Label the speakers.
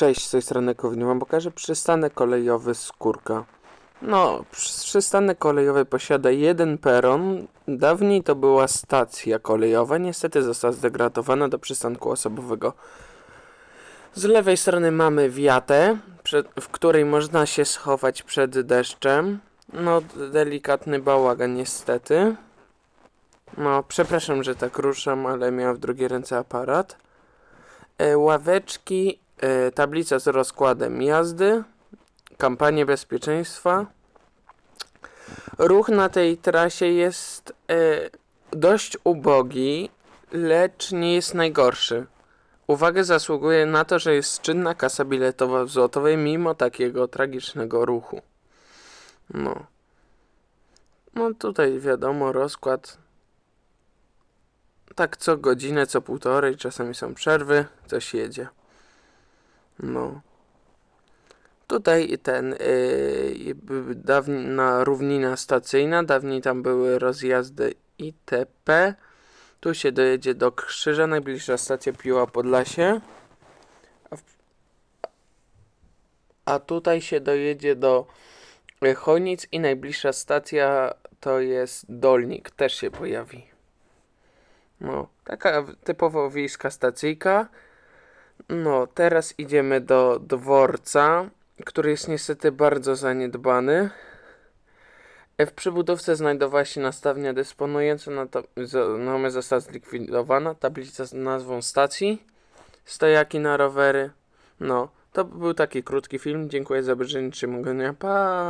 Speaker 1: Cześć, z tej strony Kowni wam pokażę przystanek kolejowy Skórka. No, przystanek kolejowy posiada jeden peron. Dawniej to była stacja kolejowa, niestety została zdegradowana do przystanku osobowego. Z lewej strony mamy wiatę, w której można się schować przed deszczem. No, delikatny bałagan niestety. No, przepraszam, że tak ruszam, ale miałem w drugiej ręce aparat. E, ławeczki, tablica z rozkładem jazdy, kampanie bezpieczeństwa. Ruch na tej trasie jest e, dość ubogi, lecz nie jest najgorszy. Uwagę zasługuje na to, że jest czynna kasa biletowa w Złotowej mimo takiego tragicznego ruchu. No. No tutaj wiadomo, rozkład tak co godzinę, co półtorej, czasami są przerwy, coś jedzie. No. Tutaj ten yy, dawna równina stacyjna, dawniej tam były rozjazdy ITP. Tu się dojedzie do Krzyża, najbliższa stacja Piła Podlasie. A, w, a tutaj się dojedzie do y, Chojnic i najbliższa stacja to jest Dolnik, też się pojawi. No, taka typowo wiejska stacyjka. No, teraz idziemy do dworca, który jest niestety bardzo zaniedbany. E, W przybudówce znajdowała się nastawnia dysponująca, natomiast została zlikwidowana. Tablica z nazwą stacji, stojaki na rowery. No, to był taki krótki film. Dziękuję za obejrzenie. Dnia. Pa!